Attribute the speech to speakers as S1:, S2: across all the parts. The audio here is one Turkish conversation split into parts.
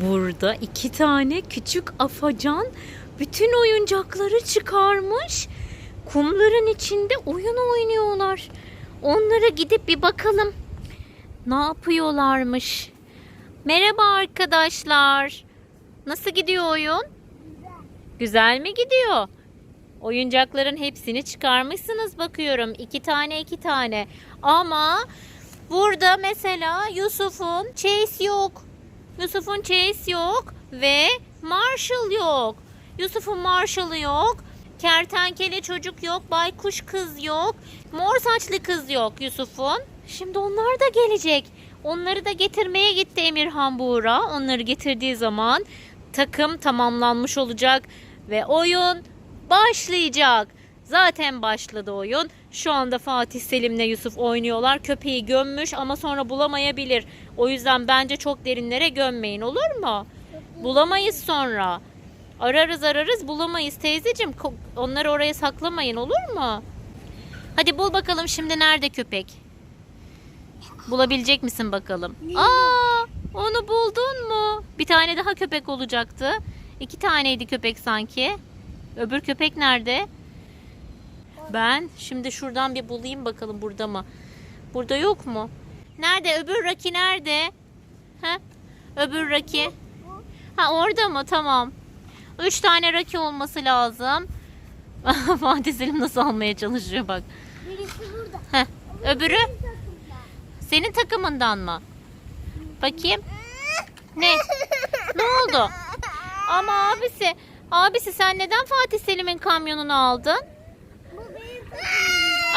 S1: Burada iki tane küçük afacan bütün oyuncakları çıkarmış. Kumların içinde oyun oynuyorlar. Onlara gidip bir bakalım. Ne yapıyorlarmış? Merhaba arkadaşlar. Nasıl gidiyor oyun? Güzel mi gidiyor? Oyuncakların hepsini çıkarmışsınız bakıyorum. İki tane iki tane. Ama burada mesela Yusuf'un Chase yok. Yusuf'un Chase yok ve Marshall yok. Yusuf'un Marshall'ı yok. Kertenkele çocuk yok. Baykuş kız yok. Mor saçlı kız yok Yusuf'un. Şimdi onlar da gelecek. Onları da getirmeye gitti Emirhan Buğra. Onları getirdiği zaman takım tamamlanmış olacak ve oyun başlayacak. Zaten başladı oyun. Şu anda Fatih Selim'le Yusuf oynuyorlar. Köpeği gömmüş ama sonra bulamayabilir. O yüzden bence çok derinlere gömmeyin olur mu? Bulamayız sonra. Ararız ararız bulamayız teyzeciğim. Onları oraya saklamayın olur mu? Hadi bul bakalım şimdi nerede köpek? Bulabilecek misin bakalım? Aa, onu buldun mu? Bir tane daha köpek olacaktı. İki taneydi köpek sanki. Öbür köpek nerede? Ben şimdi şuradan bir bulayım bakalım burada mı? Burada yok mu? Nerede? Öbür Raki nerede? Ha? Öbür Raki. Ha orada mı? Tamam. Üç tane Raki olması lazım. Fatih Selim nasıl almaya çalışıyor bak.
S2: Birisi burada.
S1: Heh. Öbürü senin takımından mı? Bakayım. Ne? Ne oldu? Ama abisi, abisi sen neden Fatih Selim'in kamyonunu aldın?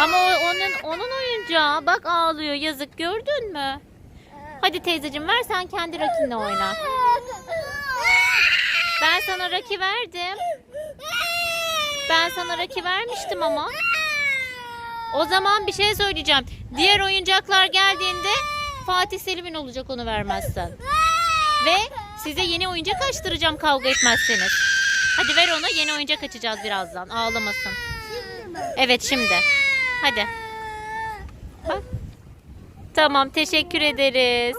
S1: Ama onun onun oyuncağı. Bak ağlıyor. Yazık gördün mü? Hadi teyzeciğim ver sen kendi rakinle oyna. Ben sana raki verdim. Ben sana raki vermiştim ama. O zaman bir şey söyleyeceğim. Diğer oyuncaklar geldiğinde Fatih Selim'in olacak onu vermezsen. Ve size yeni oyuncak açtıracağım kavga etmezseniz. Hadi ver ona yeni oyuncak açacağız birazdan. Ağlamasın. Evet şimdi. Hadi. Bak. Tamam teşekkür ederiz.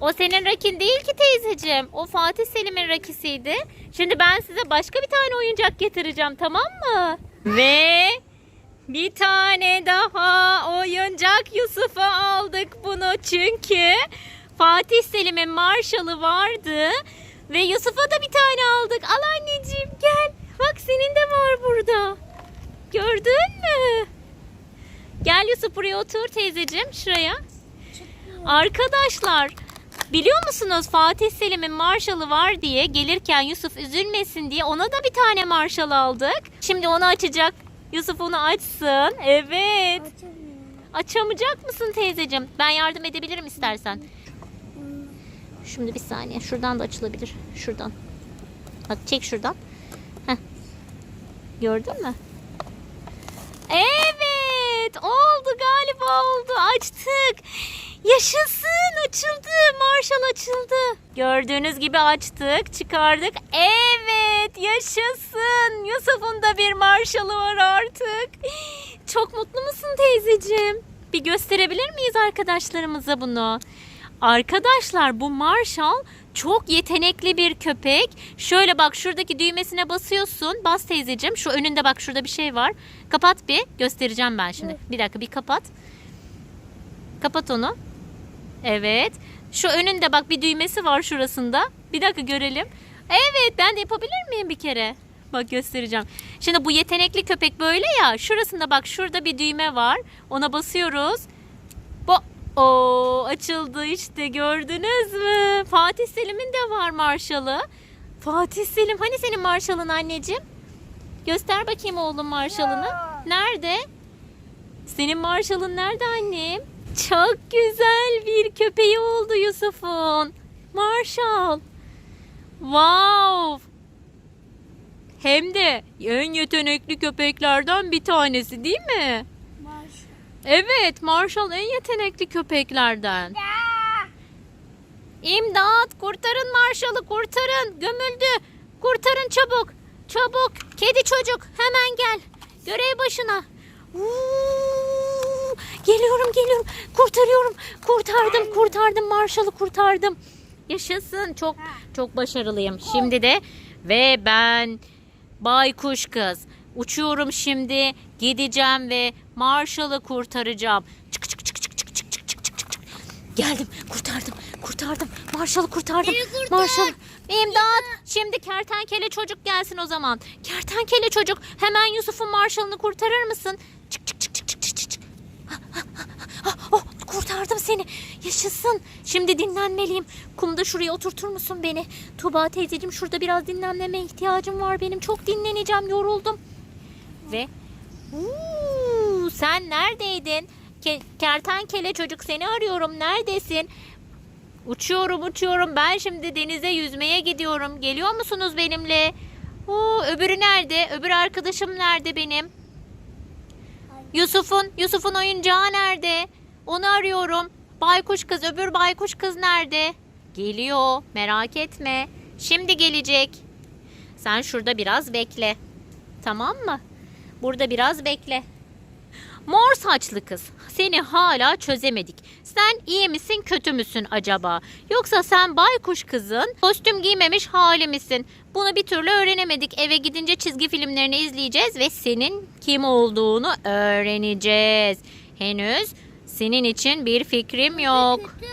S1: O senin rakin değil ki teyzeciğim. O Fatih Selim'in rakisiydi. Şimdi ben size başka bir tane oyuncak getireceğim tamam mı? Ve bir tane daha oyuncak Yusuf'a aldık bunu çünkü Fatih Selim'in Marshall'ı vardı ve Yusuf'a da bir tane aldık. Al anneciğim gel. Bak senin de var burada. Gördün mü? Gel Yusuf buraya otur teyzeciğim şuraya. Arkadaşlar biliyor musunuz Fatih Selim'in Marshall'ı var diye gelirken Yusuf üzülmesin diye ona da bir tane Marshall aldık. Şimdi onu açacak. Yusuf onu açsın. Evet. Açamayacak mısın teyzeciğim? Ben yardım edebilirim istersen. Şimdi bir saniye. Şuradan da açılabilir. Şuradan. Bak çek şuradan. Heh. Gördün mü? Evet. Oldu galiba oldu. Açtık. Yaşasın açıldı. Marshall açıldı. Gördüğünüz gibi açtık. Çıkardık. Evet yaşasın. Yusuf'un da bir Marshall'ı var artık. Çok mutlu musun teyzeciğim? Bir gösterebilir miyiz arkadaşlarımıza bunu? Arkadaşlar bu Marshall çok yetenekli bir köpek. Şöyle bak şuradaki düğmesine basıyorsun. Bas teyzeciğim. Şu önünde bak şurada bir şey var. Kapat bir. Göstereceğim ben şimdi. Bir dakika bir kapat. Kapat onu. Evet. Şu önünde bak bir düğmesi var şurasında. Bir dakika görelim. Evet ben de yapabilir miyim bir kere? Bak göstereceğim. Şimdi bu yetenekli köpek böyle ya. Şurasında bak şurada bir düğme var. Ona basıyoruz. Bu o açıldı işte gördünüz mü? Fatih Selim'in de var marşalı. Fatih Selim hani senin marşalın anneciğim? Göster bakayım oğlum marşalını. Nerede? Senin marşalın nerede annem? Çok güzel bir köpeği oldu Yusuf'un. Marshall. Wow. Hem de en yetenekli köpeklerden bir tanesi değil mi? Evet, Marshall en yetenekli köpeklerden. İmdat, kurtarın Marshall'ı, kurtarın. Gömüldü. Kurtarın çabuk. Çabuk. Kedi çocuk, hemen gel. Görev başına. Uuu, geliyorum, geliyorum. Kurtarıyorum. Kurtardım, kurtardım. Marshall'ı kurtardım. Yaşasın. Çok çok başarılıyım. Şimdi de ve ben baykuş kız. Uçuyorum şimdi. Gideceğim ve Marshall'ı kurtaracağım. Çık çık çık çık çık çık çık çık çık çık. Geldim. Kurtardım. Kurtardım. Marshall'ı kurtardım.
S2: Beni kurtar.
S1: Marshall. İmdat. Şimdi kertenkele çocuk gelsin o zaman. Kertenkele çocuk hemen Yusuf'un Marshall'ını kurtarır mısın? Çık çık çık çık çık çık çık. Ah, oh, kurtardım seni. Yaşasın. Şimdi dinlenmeliyim. Kumda şuraya oturtur musun beni? Tuba teyzeciğim şurada biraz dinlenmeme ihtiyacım var benim. Çok dinleneceğim. Yoruldum. Ve Uuu, sen neredeydin? Ke- kertenkele çocuk seni arıyorum. Neredesin? Uçuyorum uçuyorum. Ben şimdi denize yüzmeye gidiyorum. Geliyor musunuz benimle? Oo, öbürü nerede? Öbür arkadaşım nerede benim? Yusuf'un Yusuf'un oyuncağı nerede? Onu arıyorum. Baykuş kız, öbür baykuş kız nerede? Geliyor. Merak etme. Şimdi gelecek. Sen şurada biraz bekle. Tamam mı? Burada biraz bekle. Mor saçlı kız. Seni hala çözemedik. Sen iyi misin kötü müsün acaba? Yoksa sen baykuş kızın kostüm giymemiş hali misin? Bunu bir türlü öğrenemedik. Eve gidince çizgi filmlerini izleyeceğiz ve senin kim olduğunu öğreneceğiz. Henüz senin için bir fikrim yok.
S2: Kötü.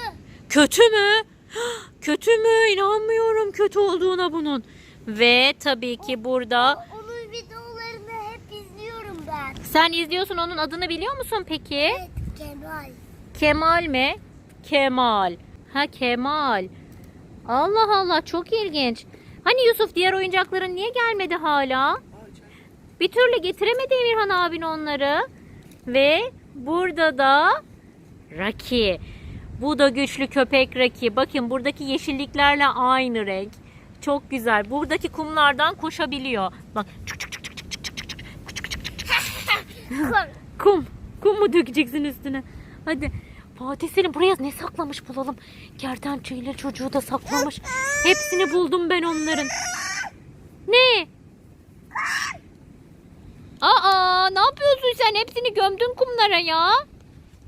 S1: Kötü mü? Kötü mü? İnanmıyorum kötü olduğuna bunun. Ve tabii ki burada
S2: Onun videolarını hep izliyorum ben.
S1: Sen izliyorsun onun adını biliyor musun peki?
S2: Evet Kemal.
S1: Kemal mi? Kemal. Ha Kemal. Allah Allah çok ilginç. Hani Yusuf diğer oyuncakların niye gelmedi hala? Bir türlü getiremedi Emirhan abin onları. Ve burada da Raki. Bu da güçlü köpek Raki. Bakın buradaki yeşilliklerle aynı renk. Çok güzel. Buradaki kumlardan koşabiliyor. Bak. çık çık çık çık çık çık çık çık. Küçük küçük küçük. Kum. Kum mu dökeceksin üstüne? Hadi. Fatih Selim buraya ne saklamış bulalım. Kertenkele çocuğu da saklamış. Hepsini buldum ben onların. Ne? Aa ne yapıyorsun sen? Hepsini gömdün kumlara ya.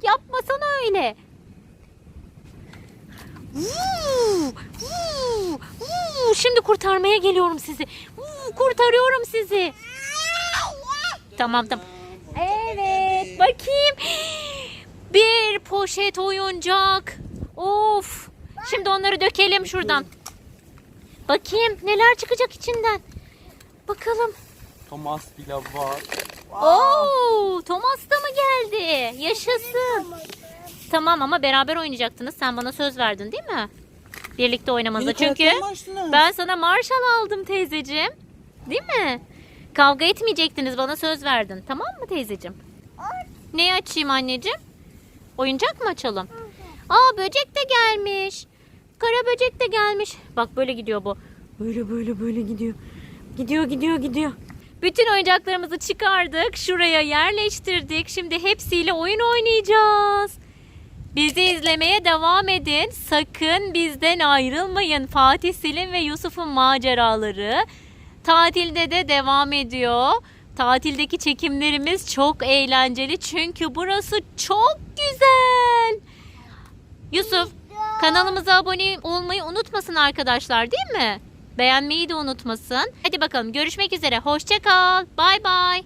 S1: Yapmasana öyle. Şimdi kurtarmaya geliyorum sizi. Kurtarıyorum sizi. Tamam tamam. Bakayım. Bir poşet oyuncak. Of. Şimdi onları dökelim şuradan. Bakayım neler çıkacak içinden. Bakalım.
S3: Thomas bile var.
S1: Oo, Thomas da mı geldi? Yaşasın. Tamam ama beraber oynayacaktınız. Sen bana söz verdin değil mi? Birlikte oynamanıza. Çünkü ben sana Marshall aldım teyzeciğim. Değil mi? Kavga etmeyecektiniz. Bana söz verdin. Tamam mı teyzeciğim? Neyi açayım anneciğim? Oyuncak mı açalım? Aa böcek de gelmiş. Kara böcek de gelmiş. Bak böyle gidiyor bu. Böyle böyle böyle gidiyor. Gidiyor gidiyor gidiyor. Bütün oyuncaklarımızı çıkardık. Şuraya yerleştirdik. Şimdi hepsiyle oyun oynayacağız. Bizi izlemeye devam edin. Sakın bizden ayrılmayın. Fatih Selim ve Yusuf'un maceraları tatilde de devam ediyor. Tatildeki çekimlerimiz çok eğlenceli çünkü burası çok güzel. Yusuf kanalımıza abone olmayı unutmasın arkadaşlar değil mi? Beğenmeyi de unutmasın. Hadi bakalım görüşmek üzere. Hoşça kal. Bay bay.